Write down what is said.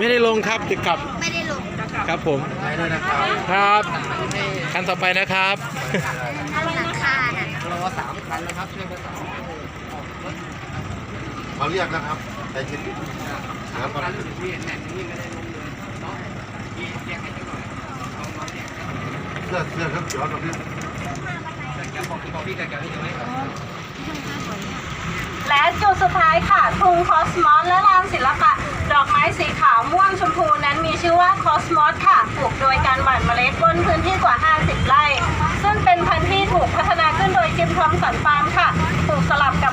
ไม่ได้ลงครับติดกลับไม่ได้ลงครับผมไปด้วยนะครับครับคันต่อไปนะครับหลังคาน่ะรอสามคันนะครับช่วยกันสามเขาเรียกนะครับใจเย็นนะครับคันที่เห็นเนี่ยนี่ไม่ได้ลงเลยเนาะมีเสียงให้จังหน่อยลองลองเนี่ยเสื้อเสื้อครับเขียวตรงนี้แต่แกบอกบอกพี่แกแกที่จะไม่ครับและจุดสุดท้ายค่ะทุ่งคอสมอสและลานศิลปะดอกไม้สีขาวม่วงชมพูนั้นมีชื่อว่าคอสมอสค่ะ ปลูกโดยการหว่านเมล็ดบนพื้นที่กว่า 50 ไร่ ซึ่งเป็นพันธุ์ที่ถูกพัฒนาขึ้นโดยจิมทอมสันฟาร์มค่ะ ปลูกสลับกับ